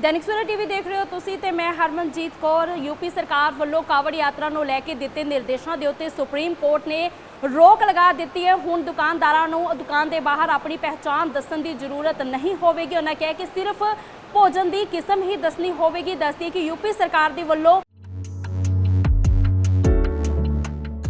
Dainik Savera TV ਦੇਖ ਰਹੇ ਹੋ ਤੁਸੀਂ ਤੇ ਮੈਂ ਹਰਮਨਜੀਤ ਕੌਰ ਯੂਪੀ ਸਰਕਾਰ ਵੱਲੋਂ ਕਾਵੜ ਯਾਤਰਾ ਨੂੰ ਲੈ ਕੇ ਦਿੱਤੇ ਨਿਰਦੇਸ਼ਾਂ ਦੇ ਉੱਤੇ ਸੁਪਰੀਮ ਕੋਰਟ ਨੇ ਰੋਕ ਲਗਾ ਦਿੱਤੀ ਹੈ। ਹੁਣ ਦੁਕਾਨਦਾਰਾਂ ਨੂੰ ਦੁਕਾਨ ਦੇ ਬਾਹਰ ਆਪਣੀ ਪਹਿਚਾਣ ਦੱਸਣ ਦੀ ਜ਼ਰੂਰਤ ਨਹੀਂ ਹੋਵੇਗੀ। ਉਹਨਾਂ ਕਿਹਾ ਕਿ ਸਿਰਫ ਭੋਜਨ ਦੀ ਕਿਸਮ ਹੀ ਦੱਸਣੀ ਹੋਵੇਗੀ। ਦੱਸਦੀ ਕਿ ਯੂਪੀ ਸਰਕਾਰ ਦੇ ਵੱਲੋਂ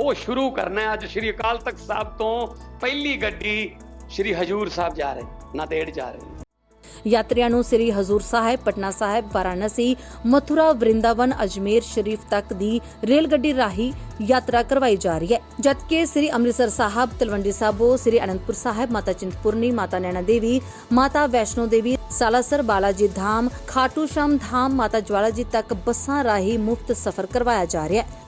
ਉਹ ਸ਼ੁਰੂ ਕਰਨਾ ਹੈ। ਅੱਜ ਸ਼੍ਰੀ ਅਕਾਲ ਤਖਤ ਸਾਹਿਬ ਤੋਂ ਪਹਿਲੀ ਗੱਡੀ ਸ਼੍ਰੀ ਹਜੂਰ ਸਾਹਿਬ ਜਾ ਰਹੀ, ਨਾਂਦੇੜ ਜਾ ਰਹੀ ਯਾਤਰੀਆਂ ਨੂੰ ਸ੍ਰੀ ਹਜ਼ੂਰ ਸਾਹਿਬ, ਪਟਨਾ ਸਾਹਿਬ, ਵਾਰਾਣਸੀ, ਮਥੁਰਾ, ਵਰਿੰਦਾਵਨ, ਅਜਮੇਰ ਸ਼ਰੀਫ ਤੱਕ ਦੀ ਰੇਲ ਗੱਡੀ ਰਾਹੀਂ ਯਾਤਰਾ ਕਰਵਾਈ ਜਾ ਰਹੀ ਹੈ। ਜਦਕਿ ਸ੍ਰੀ ਅੰਮ੍ਰਿਤਸਰ ਸਾਹਿਬ, ਤਲਵੰਡੀ ਸਾਬੋ, ਸ੍ਰੀ ਅਨੰਦਪੁਰ ਸਾਹਿਬ, ਮਾਤਾ ਚਿੰਤਪੁਰਨੀ, ਮਾਤਾ ਨੈਣਾ ਦੇਵੀ, ਮਾਤਾ ਵੈਸ਼ਨੋ ਦੇਵੀ, ਸਾਲਾਸਰ ਬਾਲਾਜੀ ਧਾਮ, ਖਾਟੂ ਸ਼ਾਮ ਧਾਮ, ਮਾਤਾ ਜਵਾਲਾ ਜੀ ਤੱਕ ਬੱਸਾਂ ਰਾਹੀਂ ਮੁਫਤ ਸਫ਼ਰ ਕਰਵਾਇਆ ਜਾ ਰਿਹਾ ਹੈ।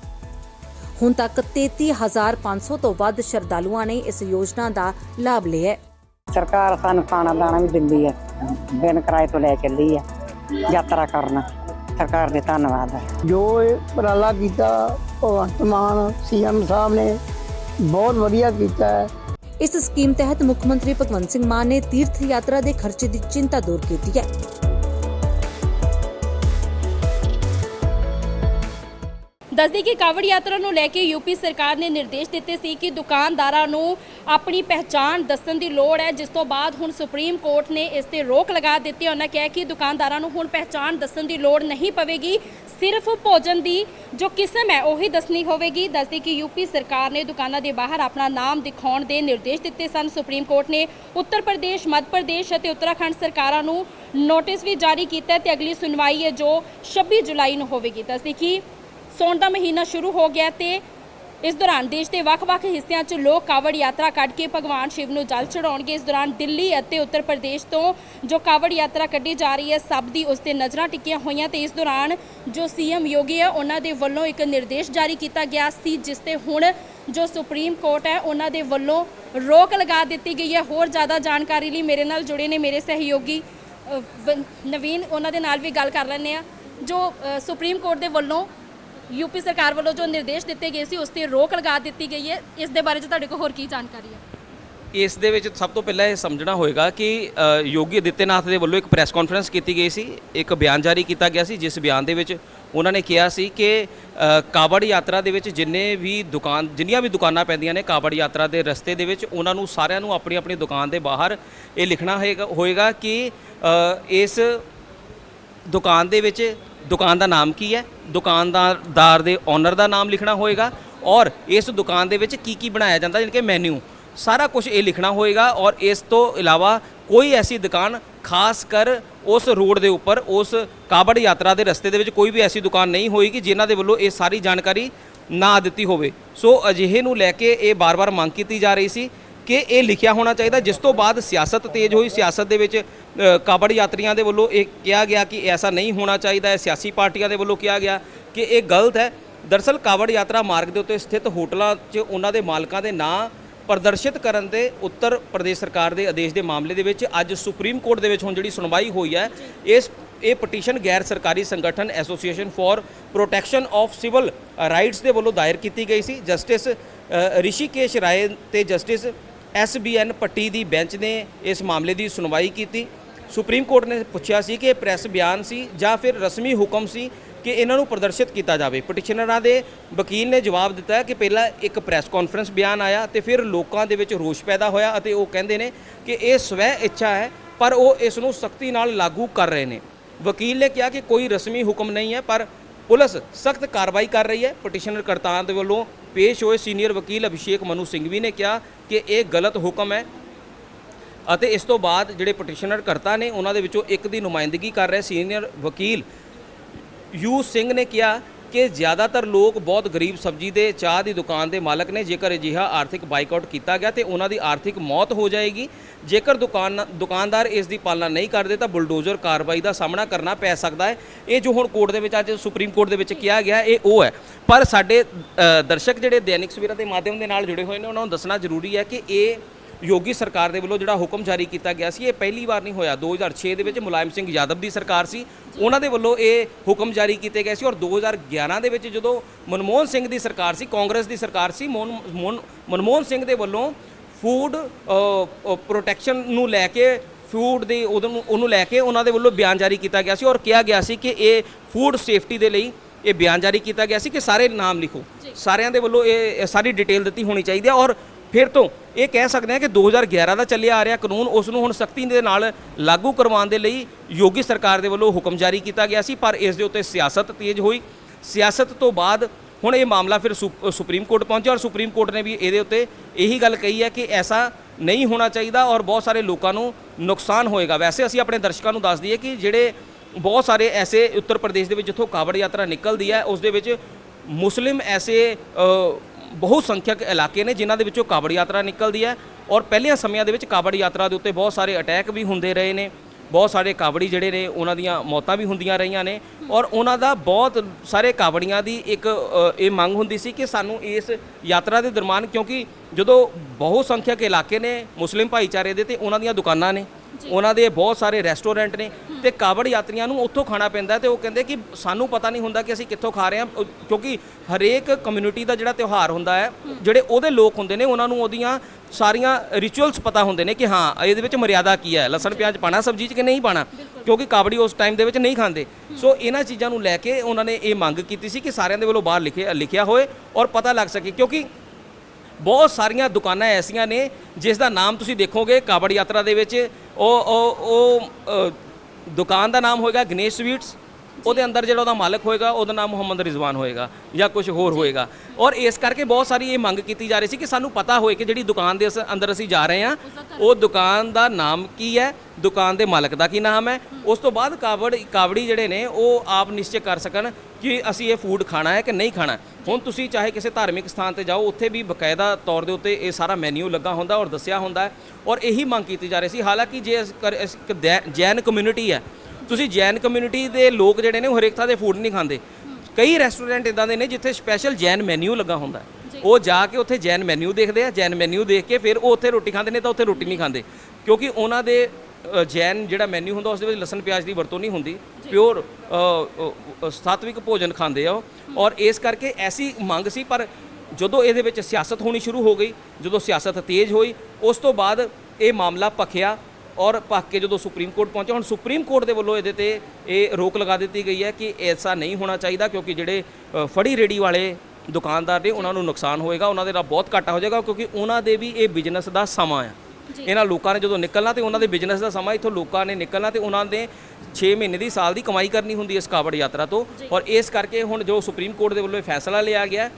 ਹੁਣ ਤੱਕ 33500 ਤੋਂ ਵੱਧ ਸ਼ਰਧਾਲੂਆਂ ਨੇ ਇਸ ਯੋਜਨਾ ਦਾ ਲਾਭ ਲਿਆ ਹੈ। ਸਰਕਾਰ ਸਾਨੂੰ ਖਾਣਾ ਦਾਣਾ ਵੀ ਦਿੰਦੀ ਹੈ। ਬਿਨ ਕਿਰਾਏ ਤੋਂ ਲੈ ਚੱਲੀ ਹੈ। ਯਾਤਰਾ ਕਰਨ। ਸਰਕਾਰ ਦੇ ਧੰਨਵਾਦ ਹੈ। ਜੋ ਇਹ ਉਪਰਾਲਾ ਕੀਤਾ ਭਗਵੰਤ ਮਾਨ ਸੀਐਮ ਸਾਹਿਬ ਨੇ ਬਹੁਤ ਵਧੀਆ ਕੀਤਾ ਹੈ। ਇਸ ਸਕੀਮ ਤਹਿਤ ਮੁੱਖ ਮੰਤਰੀ ਭਗਵੰਤ ਸਿੰਘ ਮਾਨ ਨੇ ਤੀਰਥ ਯਾਤਰਾ ਦੇ ਖਰਚੇ ਦੀ ਚਿੰਤਾ ਦੂਰ ਕੀਤੀ ਹੈ। ਦੱਸਦੀ ਕਿ ਕਾਵੜ ਯਾਤਰਾ ਨੂੰ ਲੈ ਕੇ ਯੂਪੀ ਸਰਕਾਰ ਨੇ ਨਿਰਦੇਸ਼ ਦਿੱਤੇ ਸੀ ਕਿ ਦੁਕਾਨਦਾਰਾਂ ਨੂੰ ਆਪਣੀ ਪਹਿਚਾਣ ਦੱਸਣ ਦੀ ਲੋੜ ਹੈ। ਜਿਸ ਤੋਂ ਬਾਅਦ ਹੁਣ ਸੁਪਰੀਮ ਕੋਰਟ ਨੇ ਇਸ ਤੇ ਰੋਕ ਲਗਾ ਦਿੱਤੀ ਉਹਨਾਂ ਕਿਹਾ ਕਿ ਦੁਕਾਨਦਾਰਾਂ ਨੂੰ ਹੁਣ ਪਹਿਚਾਣ ਦੱਸਣ ਦੀ ਲੋੜ ਨਹੀਂ ਪਵੇਗੀ। ਸਿਰਫ ਭੋਜਨ ਦੀ ਜੋ ਕਿਸਮ ਹੈ, ਉਹੀ ਦੱਸਣੀ ਹੋਵੇਗੀ। ਦੱਸਦੀ ਕਿ ਯੂਪੀ ਸਰਕਾਰ ਨੇ ਦੁਕਾਨਾਂ ਦੇ ਬਾਹਰ ਆਪਣਾ ਨਾਮ ਦਿਖਾਉਣ ਦੇ ਨਿਰਦੇਸ਼ ਦਿੱਤੇ ਸਨ। ਸੁਪਰੀਮ ਕੋਰਟ ਨੇ ਉੱਤਰ ਪ੍ਰਦੇਸ਼, ਮੱਧ ਪ੍ਰਦੇਸ਼ ਅਤੇ ਉੱਤਰਾਖੰਡ ਸਰਕਾਰਾਂ ਨੂੰ ਨੋਟਿਸ ਵੀ ਜਾਰੀ ਕੀਤਾ ਹੈ ਤੇ ਅਗਲੀ ਸੁਣਵਾਈ ਹੈ ਜੋ 26 ਜੁਲਾਈ ਨੂੰ ਹੋਵੇਗੀ। ਦੱਸਦੀ ਕਿ ਸੌਣ ਦਾ ਮਹੀਨਾ ਸ਼ੁਰੂ ਹੋ ਗਿਆ ਤੇ ਇਸ ਦੌਰਾਨ ਦੇਸ਼ ਦੇ ਵੱਖ-ਵੱਖ ਹਿੱਸਿਆਂ 'ਚ ਲੋਕ ਕਾਵੜ ਯਾਤਰਾ ਕੱਢ ਕੇ ਭਗਵਾਨ ਸ਼ਿਵ ਨੂੰ ਜਲ ਚੜਾਉਣਗੇ ਇਸ ਦੌਰਾਨ ਦਿੱਲੀ ਅਤੇ ਉੱਤਰ ਪ੍ਰਦੇਸ਼ ਤੋਂ ਜੋ ਕਾਵੜ ਯਾਤਰਾ ਕੱਢੀ ਜਾ ਰਹੀ ਹੈ, ਸਭ ਦੀ ਉਸ ਤੇ ਨਜ਼ਰਾਂ ਟਿਕੀਆਂ ਹੋਈਆਂ ਤੇ ਇਸ ਦੌਰਾਨ ਜੋ ਸੀਐਮ ਯੋਗੀ ਹੈ, ਉਹਨਾਂ ਦੇ ਵੱਲੋਂ ਇੱਕ ਨਿਰਦੇਸ਼ ਜਾਰੀ ਕੀਤਾ ਗਿਆ ਸੀ, ਜਿਸ ਤੇ ਹੁਣ ਜੋ ਸੁਪਰੀਮ ਕੋਰਟ ਹੈ, ਉਹਨਾਂ ਦੇ ਵੱਲੋਂ ਰੋਕ ਲਗਾ ਦਿੱਤੀ ਗਈ ਹੈ। ਹੋਰ ਜ਼ਿਆਦਾ ਜਾਣਕਾਰੀ ਲਈ ਮੇਰੇ ਨਾਲ ਜੁੜੇ ਨੇ ਮੇਰੇ ਸਹਿਯੋਗੀ ਨਵੀਨ, ਉਹਨਾਂ ਦੇ ਨਾਲ ਵੀ ਗੱਲ ਕਰ ਲੈਂਦੇ ਆ ਜੋ ਸੁਪਰੀਮ ਕੋਰਟ ਦੇ ਵੱਲੋਂ ਯੂਪੀ ਸਰਕਾਰ ਵੱਲੋਂ ਜੋ ਨਿਰਦੇਸ਼ ਦਿੱਤੇ ਗਏ ਸੀ ਉਸ ਤੇ ਰੋਕ ਲਗਾ ਦਿੱਤੀ ਗਈ ਹੈ। ਇਸ ਦੇ ਬਾਰੇ 'ਚ ਤੁਹਾਡੇ ਕੋਲ ਹੋਰ ਕੀ ਜਾਣਕਾਰੀ ਹੈ? ਇਸ ਦੇ ਵਿੱਚ ਸਭ ਤੋਂ ਪਹਿਲਾਂ ਇਹ ਸਮਝਣਾ ਹੋਏਗਾ ਕਿ ਯੋਗੀ ਆਦਿੱਤਿਆਨਾਥ ਦੇ ਵੱਲੋਂ ਇੱਕ ਪ੍ਰੈਸ ਕਾਨਫਰੰਸ ਕੀਤੀ ਗਈ ਸੀ ਇੱਕ ਬਿਆਨ ਜਾਰੀ ਕੀਤਾ ਗਿਆ ਸੀ ਜਿਸ ਬਿਆਨ ਦੇ ਵਿੱਚ ਉਹਨਾਂ ਨੇ ਕਿਹਾ ਸੀ ਕਿ ਅ, ਕਾਵੜ ਯਾਤਰਾ ਦੇ ਵਿੱਚ ਜਿੰਨੇ ਵੀ ਦੁਕਾਨ ਜਿੰਨੀਆਂ ਵੀ ਦੁਕਾਨਾਂ ਪੈਂਦੀਆਂ ਨੇ ਕਾਵੜ ਯਾਤਰਾ ਦੇ ਰਸਤੇ ਦੇ ਵਿੱਚ ਉਹਨਾਂ ਨੂੰ ਸਾਰਿਆਂ ਨੂੰ ਆਪਣੀ ਆਪਣੀ ਦੁਕਾਨ ਦੇ ਬਾਹਰ ਇਹ ਲਿਖਣਾ ਹੋਏਗਾ ਹੋਏਗਾ ਕਿ ਇਸ ਦੁਕਾਨ ਦੇ ਵਿੱਚ ਦੁਕਾਨ ਦਾ ਨਾਮ ਕੀ ਹੈ? ਦੁਕਾਨਦਾਰ ਦੇ ਓਨਰ ਦਾ ਨਾਮ ਲਿਖਣਾ ਹੋਏਗਾ ਔਰ ਇਸ ਦੁਕਾਨ ਦੇ ਵਿੱਚ ਕੀ ਕੀ ਬਣਾਇਆ ਜਾਂਦਾ ਯਾਨੀ ਕਿ ਮੈਨੂ ਸਾਰਾ ਕੁਝ ਇਹ ਲਿਖਣਾ ਹੋਏਗਾ ਔਰ ਇਸ ਤੋਂ ਇਲਾਵਾ ਕੋਈ ਐਸੀ ਦੁਕਾਨ ਖਾਸ ਕਰ ਉਸ ਰੋਡ ਦੇ ਉੱਪਰ, ਉਸ ਕਾਬੜ ਯਾਤਰਾ ਦੇ ਰਸਤੇ ਦੇ ਵਿੱਚ ਕੋਈ ਵੀ ਐਸੀ ਦੁਕਾਨ ਨਹੀਂ ਹੋਏਗੀ ਜਿਨ੍ਹਾਂ ਦੇ ਵੱਲੋਂ ਇਹ ਸਾਰੀ ਜਾਣਕਾਰੀ ਨਾ ਦਿੱਤੀ ਹੋਵੇ। ਸੋ ਅਜਿਹੇ ਨੂੰ ਲੈ ਕੇ ਇਹ ਬਾਰ-ਬਾਰ ਮੰਗ ਕੀਤੀ ਜਾ ਰਹੀ ਸੀ। ਕਿ ਇਹ ਲਿਖਿਆ ਹੋਣਾ ਚਾਹੀਦਾ, ਜਿਸ ਤੋਂ ਬਾਅਦ ਸਿਆਸਤ ਤੇਜ਼ ਹੋਈ। ਸਿਆਸਤ ਦੇ ਵਿੱਚ ਕਾਬੜ ਯਾਤਰੀਆਂ ਦੇ ਵੱਲੋਂ ਇਹ ਕਿਹਾ ਗਿਆ ਕਿ ਐਸਾ ਨਹੀਂ ਹੋਣਾ ਚਾਹੀਦਾ। ਹੈ ਸਿਆਸੀ ਪਾਰਟੀਆਂ ਦੇ ਵੱਲੋਂ ਕਿਹਾ ਗਿਆ ਕਿ ਇਹ ਗਲਤ ਹੈ। ਦਰਸਲ ਕਾਬੜ ਯਾਤਰਾ ਮਾਰਗ ਦੇ ਉੱਤੇ ਸਥਿਤ ਹੋਟਲਾਂ 'ਚ ਉਹਨਾਂ ਦੇ ਮਾਲਕਾਂ ਦੇ ਨਾਂ ਪ੍ਰਦਰਸ਼ਿਤ ਕਰਨ ਦੇ ਉੱਤਰ ਪ੍ਰਦੇਸ਼ ਸਰਕਾਰ ਦੇ ਆਦੇਸ਼ ਦੇ ਮਾਮਲੇ ਦੇ ਵਿੱਚ ਅੱਜ ਸੁਪਰੀਮ ਕੋਰਟ ਦੇ ਵਿੱਚ ਹੁਣ ਜਿਹੜੀ ਸੁਣਵਾਈ ਹੋਈ ਹੈ, ਇਸ, ਇਹ ਪਟੀਸ਼ਨ ਗੈਰ ਸਰਕਾਰੀ ਸੰਗਠਨ association for protection of civil rights ਦੇ ਵੱਲੋਂ ਦਾਇਰ ਕੀਤੀ ਗਈ ਸੀ। ਜਸਟਿਸ ਰਿਸ਼ੀਕੇਸ਼ ਰਾਏ ਤੇ ਜਸਟਿਸ ਐਸਬੀਐਨ ਪੱਟੀ ਦੀ ਬੈਂਚ ਨੇ ਇਸ ਮਾਮਲੇ ਦੀ ਸੁਣਵਾਈ ਕੀਤੀ। ਸੁਪਰੀਮ ਕੋਰਟ ਨੇ ਪੁੱਛਿਆ ਸੀ ਕਿ ਇਹ ਪ੍ਰੈਸ ਬਿਆਨ ਸੀ ਜਾਂ ਫਿਰ ਰਸਮੀ ਹੁਕਮ ਸੀ ਕਿ ਇਹਨਾਂ ਨੂੰ ਪ੍ਰਦਰਸ਼ਿਤ ਕੀਤਾ ਜਾਵੇ। ਪਟੀਸ਼ਨਰਾਂ ਦੇ ਵਕੀਲ ਨੇ ਜਵਾਬ ਦਿੱਤਾ ਹੈ ਕਿ ਪਹਿਲਾਂ ਇੱਕ ਪ੍ਰੈਸ ਕਾਨਫਰੰਸ ਬਿਆਨ ਆਇਆ ਤੇ ਫਿਰ ਲੋਕਾਂ ਦੇ ਵਿੱਚ ਰੋਸ਼ ਪੈਦਾ ਹੋਇਆ ਅਤੇ ਉਹ ਕਹਿੰਦੇ ਨੇ ਕਿ ਇਹ ਸਵੈ ਇੱਛਾ ਹੈ, ਪਰ ਉਹ ਇਸ ਨੂੰ ਸਖਤੀ ਨਾਲ ਲਾਗੂ ਕਰ ਰਹੇ ਨੇ। ਵਕੀਲ ਨੇ ਕਿਹਾ ਕਿ ਕੋਈ ਰਸਮੀ ਹੁਕਮ ਨਹੀਂ ਹੈ, ਪਰ ਪੁਲਿਸ ਸਖਤ ਕਾਰਵਾਈ ਕਰ ਰਹੀ ਹੈ। ਪਟੀਸ਼ਨਰ ਕਰਤਾਰ ਦੇ ਵੱਲੋਂ ਪੇਸ਼ ਹੋਏ ਸੀਨੀਅਰ ਵਕੀਲ ਅਭਿਸ਼ੇਕ ਮਨੂ ਸਿੰਘਵੀ ਨੇ ਕਿਹਾ ਕਿ ਇਹ ਗਲਤ ਹੁਕਮ ਹੈ ਅਤੇ ਇਸ ਤੋਂ ਬਾਅਦ ਜਿਹੜੇ ਪਟੀਸ਼ਨਰ ਕਰਤਾ ਨੇ, ਉਹਨਾਂ ਦੇ ਵਿੱਚੋਂ ਇੱਕ ਦੀ ਨੁਮਾਇੰਦਗੀ ਕਰ ਰਹੇ ਸੀਨੀਅਰ ਵਕੀਲ ਯੂ ਸਿੰਘ ਨੇ ਕਿਹਾ ਕਿ ਜ਼ਿਆਦਾਤਰ ਲੋਕ ਬਹੁਤ ਗਰੀਬ ਸਬਜ਼ੀ ਦੇ, ਚਾਹ ਦੀ ਦੁਕਾਨ ਦੇ ਮਾਲਕ ਨੇ, ਜੇਕਰ ਅਜਿਹਾ ਆਰਥਿਕ ਬਾਈਕਾਟ ਕੀਤਾ ਗਿਆ ਤੇ ਉਹਨਾਂ ਦੀ ਆਰਥਿਕ ਮੌਤ ਹੋ ਜਾਏਗੀ। ਜੇਕਰ ਦੁਕਾਨ, ਦੁਕਾਨਦਾਰ ਇਸ ਦੀ ਪਾਲਣਾ ਨਹੀਂ ਕਰਦੇ ਤਾਂ ਬੁਲਡੋਜ਼ਰ ਕਾਰਵਾਈ ਦਾ ਸਾਹਮਣਾ ਕਰਨਾ ਪੈ ਸਕਦਾ ਹੈ। ਇਹ ਜੋ ਹੁਣ ਕੋਰਟ ਦੇ ਵਿੱਚ, ਅੱਜ ਸੁਪਰੀਮ ਕੋਰਟ ਦੇ ਵਿੱਚ ਕਿਹਾ ਗਿਆ ਇਹ ਉਹ ਹੈ। ਪਰ ਸਾਡੇ ਦਰਸ਼ਕ ਜਿਹੜੇ ਦੈਨਿਕ ਸਵੇਰਾ ਦੇ ਮਾਧਿਅਮ ਦੇ ਨਾਲ ਜੁੜੇ ਹੋਏ ਨੇ, ਉਹਨਾਂ ਨੂੰ ਦੱਸਣਾ ਜ਼ਰੂਰੀ ਹੈ ਕਿ ਇਹ ਯੋਗੀ ਸਰਕਾਰ ਦੇ ਵੱਲੋਂ ਜਿਹੜਾ ਹੁਕਮ ਜਾਰੀ ਕੀਤਾ ਗਿਆ ਸੀ ਇਹ ਪਹਿਲੀ ਵਾਰ ਨਹੀਂ ਹੋਇਆ। 2006 ਦੇ ਵਿੱਚ ਮੁਲਾਇਮ ਸਿੰਘ ਯਾਦਵ ਦੀ ਸਰਕਾਰ ਸੀ। ਉਹਨਾਂ ਦੇ ਵੱਲੋਂ ਇਹ ਹੁਕਮ ਜਾਰੀ ਕੀਤੇ ਗਏ ਸੀ ਔਰ 2011 ਦੇ ਵਿੱਚ ਜਦੋਂ ਮਨਮੋਹਨ ਸਿੰਘ ਦੀ ਸਰਕਾਰ ਸੀ ਕਾਂਗਰਸ ਦੀ ਸਰਕਾਰ ਸੀ ਮੋਹਨ- ਮੋਹਨ- ਮਨਮੋਹਨ ਸਿੰਘ ਦੇ ਵੱਲੋਂ ਫੂਡ ਪ੍ਰੋਟੈਕਸ਼ਨ ਨੂੰ ਲੈ ਕੇ ਫੂਡ ਦੇ ਉਹਨੂੰ ਉਹਨੂੰ ਲੈ ਕੇ ਉਹਨਾਂ ਦੇ ਵੱਲੋਂ ਬਿਆਨ ਜਾਰੀ ਕੀਤਾ ਗਿਆ ਸੀ ਔਰ ਕਿਹਾ ਗਿਆ ਸੀ ਕਿ ਇਹ ਫੂਡ ਸੇਫਟੀ ਦੇ ਲਈ ਇਹ ਬਿਆਨ ਜਾਰੀ ਕੀਤਾ ਗਿਆ ਸੀ ਕਿ ਸਾਰੇ ਨਾਮ ਲਿਖੋ। ਸਾਰਿਆਂ ਦੇ ਵੱਲੋਂ ਇਹ ਸਾਰੀ ਡਿਟੇਲ ਦਿੱਤੀ ਹੋਣੀ ਚਾਹੀਦੀ ਹੈ ਔਰ ਫਿਰ ਤੋਂ ਇਹ ਕਹਿ ਸਕਦੇ ਹਾਂ ਕਿ 2011 ਦਾ ਚੱਲਿਆ ਆ ਰਿਹਾ ਕਾਨੂੰਨ, ਉਸ ਨੂੰ ਹੁਣ ਸਖਤੀ ਦੇ ਨਾਲ ਲਾਗੂ ਕਰਵਾਉਣ ਦੇ ਲਈ ਯੋਗੀ ਸਰਕਾਰ ਦੇ ਵੱਲੋਂ ਹੁਕਮ ਜਾਰੀ ਕੀਤਾ ਗਿਆ ਸੀ, ਪਰ ਇਸ ਦੇ ਉੱਤੇ ਸਿਆਸਤ ਤੇਜ਼ ਹੋਈ। ਸਿਆਸਤ ਤੋਂ ਬਾਅਦ ਹੁਣ ਇਹ ਮਾਮਲਾ ਫਿਰ ਸੁਪਰੀਮ ਕੋਰਟ ਪਹੁੰਚਿਆ ਔਰ ਸੁਪਰੀਮ ਕੋਰਟ ਨੇ ਵੀ ਇਹਦੇ ਉੱਤੇ ਇਹੀ ਗੱਲ ਕਹੀ ਹੈ ਕਿ ਐਸਾ ਨਹੀਂ ਹੋਣਾ ਚਾਹੀਦਾ ਔਰ ਬਹੁਤ ਸਾਰੇ ਲੋਕਾਂ ਨੂੰ ਨੁਕਸਾਨ ਹੋਏਗਾ। ਵੈਸੇ ਅਸੀਂ ਆਪਣੇ ਦਰਸ਼ਕਾਂ ਨੂੰ ਦੱਸ ਦਈਏ ਕਿ ਜਿਹੜੇ ਬਹੁਤ ਸਾਰੇ ਐਸੇ ਉੱਤਰ ਪ੍ਰਦੇਸ਼ ਦੇ ਵਿੱਚ ਜਿੱਥੋਂ ਕਾਵੜ ਯਾਤਰਾ ਨਿਕਲਦੀ ਹੈ, ਉਸ ਦੇ ਵਿੱਚ ਮੁਸਲਿਮ ਐਸੇ ਅ, ਸੰਖਿਅਕ ਇਲਾਕੇ ਨੇ ਜਿਨ੍ਹਾਂ ਦੇ ਵਿੱਚੋਂ ਕਾਵੜ ਯਾਤਰਾ ਨਿਕਲਦੀ ਹੈ ਔਰ ਪਹਿਲੀਆਂ ਸਮਿਆਂ ਦੇ ਵਿੱਚ ਕਾਵੜ ਯਾਤਰਾ ਦੇ ਉੱਤੇ ਬਹੁਤ ਸਾਰੇ ਅਟੈਕ ਵੀ ਹੁੰਦੇ ਰਹੇ ਨੇ ਬਹੁਤ ਸਾਰੇ ਕਾਵੜੀ ਜਿਹੜੇ ਨੇ ਉਹਨਾਂ ਦੀਆਂ ਮੌਤਾਂ ਵੀ ਹੁੰਦੀਆਂ ਰਹੀਆਂ ਨੇ ਔਰ ਉਹਨਾਂ ਦਾ ਬਹੁਤ ਸਾਰੇ ਕਾਵੜੀਆਂ ਦੀ ਇੱਕ ਇਹ ਮੰਗ ਹੁੰਦੀ ਸੀ ਕਿ ਸਾਨੂੰ ਇਸ ਯਾਤਰਾ ਦੇ ਦਰਮਿਆਨ ਕਿਉਂਕਿ ਜਦੋਂ ਬਹੁ ਸੰਖਿਅਕ ਇਲਾਕੇ ਨੇ ਮੁਸਲਿਮ ਭਾਈਚਾਰੇ ਦੇ ਤੇ ਉਹਨਾਂ ਦੀਆਂ ਦੁਕਾਨਾਂ ਨੇ ਉਹਨਾਂ ਦੇ ਬਹੁਤ ਸਾਰੇ ਰੈਸਟੋਰੈਂਟ ਨੇ ਤੇ ਕਾਵੜ ਯਾਤਰੀਆਂ ਨੂੰ ਉੱਥੋਂ ਖਾਣਾ ਪੈਂਦਾ ਤੇ ਉਹ ਕਹਿੰਦੇ ਕਿ ਸਾਨੂੰ ਪਤਾ ਨਹੀਂ ਹੁੰਦਾ ਕਿ ਅਸੀਂ ਕਿੱਥੋਂ ਖਾ ਰਹੇ ਹਾਂ ਕਿਉਂਕਿ ਹਰੇਕ ਕਮਿਊਨਿਟੀ ਦਾ ਜਿਹੜਾ ਤਿਉਹਾਰ ਹੁੰਦਾ ਹੈ ਜਿਹੜੇ ਉਹਦੇ ਲੋਕ ਹੁੰਦੇ ਨੇ ਉਹਨਾਂ ਨੂੰ ਉਹਦੀਆਂ ਸਾਰੀਆਂ ਰਿਚੁਅਲਸ ਪਤਾ ਹੁੰਦੇ ਨੇ ਕਿ ਹਾਂ ਇਹਦੇ ਵਿੱਚ ਮਰਿਆਦਾ ਕੀ ਹੈ ਲਸਣ ਪਿਆਜ਼ ਪਾਣਾ ਸਬਜ਼ੀ 'ਚ ਕਿ ਨਹੀਂ ਪਾਣਾ ਕਿਉਂਕਿ ਕਾਵੜੀ ਉਸ ਟਾਈਮ ਦੇ ਵਿੱਚ ਨਹੀਂ ਖਾਂਦੇ। ਸੋ ਇਹਨਾਂ ਚੀਜ਼ਾਂ ਨੂੰ ਲੈ ਕੇ ਉਹਨਾਂ ਨੇ ਇਹ ਮੰਗ ਕੀਤੀ ਸੀ ਕਿ ਸਾਰਿਆਂ ਦੇ ਵੱਲੋਂ ਬਾਹਰ ਲਿਖੇ ਲਿਖਿਆ ਹੋਏ ਔਰ ਪਤਾ ਲੱਗ ਸਕੇ ਕਿਉਂਕਿ ਬਹੁਤ ਸਾਰੀਆਂ ਦੁਕਾਨਾਂ ਐਸੀਆਂ ਨੇ ਜਿਸ ਦਾ ਨਾਮ ਤੁਸੀਂ ਦੇਖੋਗੇ ਕਾਵੜ ਯਾਤਰਾ ਦੇ ਵਿੱਚ। ਉਹ ਉਹ ਉਹ ਦੁਕਾਨ ਦਾ ਨਾਮ ਹੋਏਗਾ ਗਣੇਸ਼ ਸਵੀਟਸ। ਉਹਦੇ ਅੰਦਰ ਜਿਹੜਾ ਉਹਦਾ ਮਾਲਕ ਹੋਏਗਾ ਉਹਦਾ ਨਾਮ ਮੁਹੰਮਦ ਰਿਜ਼ਵਾਨ ਹੋਏਗਾ ਜਾਂ ਕੁਝ ਹੋਰ ਹੋਏਗਾ। ਔਰ ਇਸ ਕਰਕੇ ਬਹੁਤ ਸਾਰੀ ਇਹ ਮੰਗ ਕੀਤੀ ਜਾ ਰਹੀ ਸੀ ਕਿ ਸਾਨੂੰ ਪਤਾ ਹੋਏ ਕਿ ਜਿਹੜੀ ਦੁਕਾਨ ਦੇ ਅੰਦਰ ਅਸੀਂ ਜਾ ਰਹੇ ਹਾਂ ਉਹ ਦੁਕਾਨ ਦਾ ਨਾਮ ਕੀ ਹੈ ਦੁਕਾਨ ਦੇ ਮਾਲਕ ਦਾ ਕੀ ਨਾਮ ਹੈ ਉਸ ਤੋਂ ਬਾਅਦ ਕਾਵੜ ਕਾਵੜੀ ਜਿਹੜੇ ਨੇ ਉਹ ਆਪ ਨਿਸ਼ਚੈ ਕਰ ਸਕਣ ਕਿ ਅਸੀਂ ਇਹ ਫੂਡ ਖਾਣਾ ਹੈ ਕਿ ਨਹੀਂ ਖਾਣਾ ਹੁਣ ਤੁਸੀਂ ਚਾਹੇ ਕਿਸੇ ਧਾਰਮਿਕ ਸਥਾਨ ਤੇ ਜਾਓ ਉੱਥੇ ਵੀ ਬਕਾਇਦਾ ਤੌਰ ਦੇ ਉੱਤੇ ਇਹ ਸਾਰਾ ਮੈਨੂ ਲੱਗਾ ਹੁੰਦਾ ਔਰ ਦੱਸਿਆ ਹੁੰਦਾ ਔਰ ਇਹੀ ਮੰਗ ਕੀਤੀ ਜਾ ਰਹੀ ਸੀ ਹਾਲਾਂਕਿ ਜੇ ਇੱਕ ਜੈਨ ਕਮਿਊਨਿਟੀ ਹੈ ਤੁਸੀਂ ਜੈਨ ਕਮਿਊਨਿਟੀ ਦੇ ਲੋਕ ਜਿਹੜੇ ਨੇ ਉਹ ਹਰੇਕ ਥਾਂ ਦੇ ਫੂਡ ਨਹੀਂ ਖਾਂਦੇ। ਕਈ ਰੈਸਟੋਰੈਂਟ ਇਦਾਂ ਦੇ ਨੇ ਜਿੱਥੇ ਸਪੈਸ਼ਲ ਜੈਨ ਮੈਨੂ ਲੱਗਾ ਹੁੰਦਾ। ਉਹ ਜਾ ਕੇ ਉੱਥੇ ਜੈਨ ਮੈਨੂ ਦੇਖਦੇ ਆ ਜੈਨ ਮੈਨੂ ਦੇਖ ਕੇ ਫਿਰ ਉਹ ਉੱਥੇ ਰੋਟੀ ਖਾਂਦੇ ਨੇ ਤਾਂ ਉੱਥੇ ਰੋਟੀ ਨਹੀਂ ਖਾਂਦੇ। ਕਿਉਂਕਿ ਉਹਨਾਂ ਦੇ ਜੈਨ ਜਿਹੜਾ ਮੈਨੂ ਹੁੰਦਾ ਉਸ ਦੇ ਵਿੱਚ ਲਸਣ ਪਿਆਜ਼ ਦੀ ਵਰਤੋਂ ਨਹੀਂ ਹੁੰਦੀ। ਪਿਓਰ ਸਾਤਵਿਕ ਭੋਜਨ ਖਾਂਦੇ ਆ ਉਹ। ਔਰ ਇਸ ਕਰਕੇ ਐਸੀ ਮੰਗ ਸੀ ਪਰ ਜਦੋਂ ਇਹਦੇ ਵਿੱਚ ਸਿਆਸਤ ਹੋਣੀ ਸ਼ੁਰੂ ਹੋ ਗਈ ਜਦੋਂ ਸਿਆਸਤ ਤੇਜ਼ ਹੋਈ ਉਸ ਤੋਂ ਬਾਅਦ ਇਹ ਮਾਮਲਾ ਭਖਿਆ। ਔਰ ਭਖ ਕੇ ਜਦੋਂ ਸੁਪਰੀਮ ਕੋਰਟ ਪਹੁੰਚਿਆ ਹੁਣ ਸੁਪਰੀਮ ਕੋਰਟ ਦੇ ਵੱਲੋਂ ਇਹਦੇ ਤੇ ਇਹ ਰੋਕ ਲਗਾ ਦਿੱਤੀ ਗਈ ਹੈ ਕਿ ਐਸਾ ਨਹੀਂ ਹੋਣਾ ਚਾਹੀਦਾ ਕਿਉਂਕਿ ਜਿਹੜੇ ਫੜੀ ਰੇੜੀ ਵਾਲੇ ਦੁਕਾਨਦਾਰ ਨੇ ਉਹਨਾਂ ਨੂੰ ਨੁਕਸਾਨ ਹੋਏਗਾ ਉਹਨਾਂ ਦੇ ਨਾਲ ਬਹੁਤ ਘਾਟਾ ਹੋ ਜਾਏਗਾ ਕਿਉਂਕਿ ਉਹਨਾਂ ਦੇ ਵੀ ਇਹ ਬਿਜ਼ਨਸ ਦਾ ਸਮਾਂ ਆ। ਇਹਨਾਂ ਲੋਕਾਂ ਨੇ ਜਦੋਂ ਨਿਕਲਣਾ ਤੇ ਉਹਨਾਂ ਦੇ ਬਿਜ਼ਨਸ ਦਾ ਸਮਾਂ ਇੱਥੋਂ ਲੋਕਾਂ ਨੇ ਨਿਕਲਣਾ ਤੇ ਉਹਨਾਂ ਦੇ 6 ਮਹੀਨੇ ਦੀ ਸਾਲ ਦੀ ਕਮਾਈ ਕਰਨੀ ਹੁੰਦੀ ਹੈ ਇਸ ਕਾਵੜ ਯਾਤਰਾ ਤੋਂ। ਔਰ ਇਸ ਕਰਕੇ ਹੁਣ ਜੋ ਸੁਪਰੀਮ ਕੋਰਟ ਦੇ ਵੱਲੋਂ ਇਹ ਫੈਸਲਾ ਲਿਆ ਗਿਆ ਹੈ,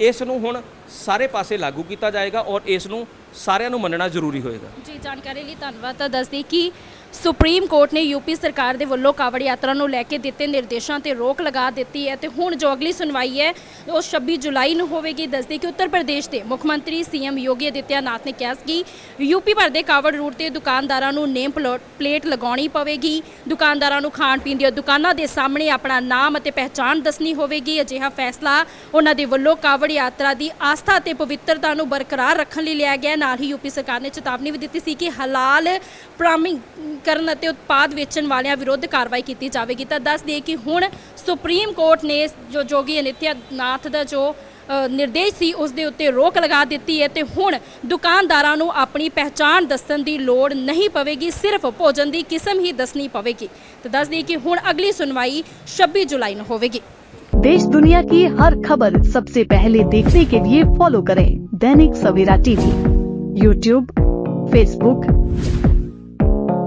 ਇਸ ਨੂੰ ਹੁਣ ਸਾਰੇ ਪਾਸੇ ਲਾਗੂ ਕੀਤਾ ਜਾਏਗਾ ਔਰ ਇਸ ਨੂੰ ਸਾਰਿਆਂ ਨੂੰ ਮੰਨਣਾ ਜ਼ਰੂਰੀ ਹੋਏਗਾ। ਜੀ, ਜਾਣਕਾਰੀ ਲਈ ਧੰਨਵਾਦ। ਤਾਂ ਦੱਸਦੀ ਕਿ ਸੁਪਰੀਮ ਕੋਰਟ ਨੇ ਯੂਪੀ ਸਰਕਾਰ ਦੇ ਵੱਲੋਂ ਕਾਵੜ ਯਾਤਰਾ ਨੂੰ ਲੈ ਕੇ ਦਿੱਤੇ ਨਿਰਦੇਸ਼ਾਂ ਤੇ ਰੋਕ ਲਗਾ ਦਿੱਤੀ ਹੈ ਤੇ ਹੁਣ ਜੋ ਅਗਲੀ ਸੁਣਵਾਈ ਹੈ, ਉਹ 26 ਜੁਲਾਈ ਨੂੰ ਹੋਵੇਗੀ। ਦੱਸਦੀ ਕਿ ਉੱਤਰ ਪ੍ਰਦੇਸ਼ ਦੇ ਮੁੱਖ ਮੰਤਰੀ ਸੀਐਮ ਯੋਗੀ ਆਦਿੱਤਿਆਨਾਥ ਨੇ ਕਿਹਾ ਸੀ ਕਿ ਯੂਪੀ ਭਰ ਦੇ ਕਾਵੜ ਰੂਟ ਤੇ ਦੁਕਾਨਦਾਰਾਂ ਨੂੰ ਨੇਮ ਪਲੋ- ਪਲੇਟ ਲਗਾਉਣੀ ਪਵੇਗੀ। ਦੁਕਾਨਦਾਰਾਂ ਨੂੰ ਖਾਣ ਪੀਣ ਦੀਆਂ ਦੁਕਾਨਾਂ ਦੇ ਸਾਹਮਣੇ ਆਪਣਾ ਨਾਮ ਅਤੇ ਪਹਿਚਾਣ ਦੱਸਣੀ ਹੋਵੇਗੀ। ਅਜਿਹਾ ਫੈਸਲਾ ਉਹਨਾਂ ਦੇ ਵੱਲੋਂ ਕਾਵੜ ਯਾਤਰਾ ਦੀ ਆਸਥਾ ਤੇ ਪਵਿੱਤਰਤਾ ਨੂੰ ਬਰਕਰਾਰ ਰੱਖਣ ਲਈ ਲਿਆ ਗਿਆ। ਨਾਲ ਹੀ ਯੂਪੀ ਸਰਕਾਰ ਨੇ ਚੇਤਾਵਨੀ ਵੀ ਦਿੱਤੀ ਸੀ ਕਿ ਹਲਾਲ ਪ੍ਰਾਮਿੰਗ ਕਰਨ ਅਤੇ ਉਤਪਾਦ ਵੇਚਣ ਵਾਲਿਆਂ ਵਿਰੁੱਧ ਕਾਰਵਾਈ ਕੀਤੀ ਜਾਵੇਗੀ ਤਾਂ ਦੱਸ ਦਈਏ ਕਿ ਹੁਣ ਸੁਪਰੀਮ ਕੋਰਟ ਨੇ ਜੋ ਜੋਗੀ ਅਨਿਤਿਆਨਾਥ ਦਾ ਜੋ ਅ, ਨਿਰਦੇਸ਼ ਸੀ ਉਸ ਦੇ ਉੱਤੇ ਰੋਕ ਲਗਾ ਦਿੱਤੀ ਹੈ ਤੇ ਹੁਣ ਦੁਕਾਨਦਾਰਾਂ ਨੂੰ ਆਪਣੀ ਪਹਿਚਾਣ ਦੱਸਣ ਦੀ ਲੋੜ ਨਹੀਂ ਪਵੇਗੀ ਸਿਰਫ ਭੋਜਨ ਦੀ ਕਿਸਮ ਹੀ ਦੱਸਣੀ ਪਵੇਗੀ ਤਾਂ ਦੱਸ ਦਈਏ ਕਿ ਹੁਣ ਅਗਲੀ ਸੁਣਵਾਈ 26 ਜੁਲਾਈ ਨੂੰ ਹੋਵੇਗੀ देश दुनिया की हर खबर सबसे पहले देखने के लिए फॉलो करें Dainik Savera TV YouTube Facebook